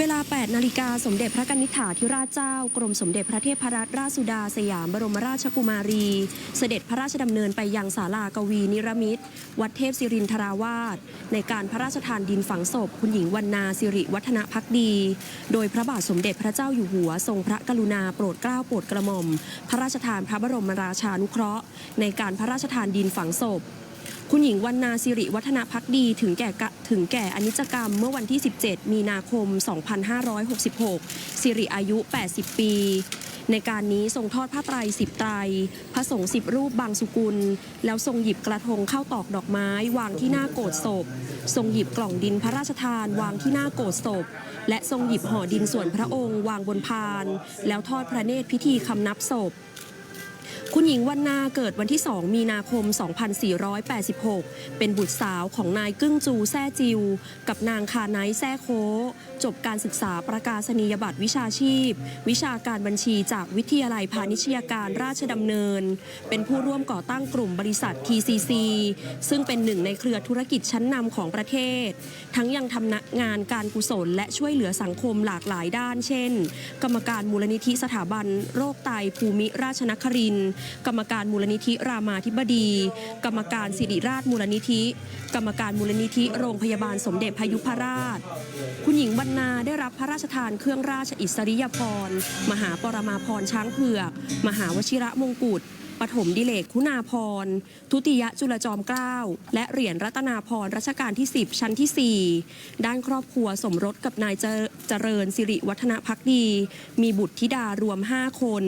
เวลา 8 นาฬิกาสมเด็จพระกนิษฐาธิราชเจ้า กรมสมเด็จพระเทพรัตนราชสุดาสยามบรมราชกุมารี เสด็จพระราชดำเนินไปยังศาลากวีนิรมิตร วัดเทพศิรินทราวาส ในการพระราชทานดินฝังศพ คุณหญิงวรรณาสิริวัฒนพักดี โดยพระบาทสมเด็จพระเจ้าอยู่หัว ทรงพระกรุณาโปรดเกล้าโปรดกระหม่อม พระราชทานพระบรมราชานุเคราะห์ ในการพระราชทานดินฝังศพ คุณหญิงวรรณาสิริวัฒนพักดีถึงแก่ถึงแก่อนิจกรรมเมื่อวันที่ 17 มีนาคม 2566 สิริอายุ 80 ปี ในการนี้ทรงทอดผ้าไตรสิบไตรพระสงฆ์สิบรูปบางสุกุล แล้วทรงหยิบกระทงเข้าตอกดอกไม้ วางที่หน้าโกรธศพ ทรงหยิบกล่องดินพระราชทาน วางที่หน้าโกรธศพ และทรงหยิบห่อดินส่วนพระองค์ วางบนพาน แล้วทอดพระเนตรพิธีคำนับศพ คุณหญิงวรรณาเกิดวันที่ 2 มีนาคม 2486 เป็นบุตรสาวของนายกึ้งจูแซ่จิว กับนางคาไนท์แซ่โคจบการศึกษาประกาศนียบัตรวิชาชีพ วิชาการบัญชีจากวิทยาลัยพาณิชยการราชดำเนิน เป็นผู้ร่วมก่อตั้งกลุ่มบริษัท TCC ซึ่งเป็นหนึ่งในเครือธุรกิจชั้นนำของประเทศ ทั้งยังทำงานการกุศลและช่วยเหลือสังคมหลากหลายด้าน เช่น กรรมการมูลนิธิสถาบันโรคไตภูมิราชนครินทร์กรรมการมูลนิธิรามาธิบดี กรรมการสิริราชมูลนิธิ กรรมการมูลนิธิโรงพยาบาลสมเด็จพยุพราช คุณหญิงวรรณาได้รับพระราชทานเครื่องราชอิสริยาภรณ์มหาปรมาภรณ์ช้างเผือก มหาวชิระมงกุฎปฐมดิเลกคุณาพร ทุติยจุลจอมเกล้า และเหรียญรัตนาพรรัชกาลที่ 10 ชั้นที่ 4 ด้านครอบครัวสมรสกับนายเจเจริญสิริวัฒนพักดี มีบุตรธิดารวม 5 คน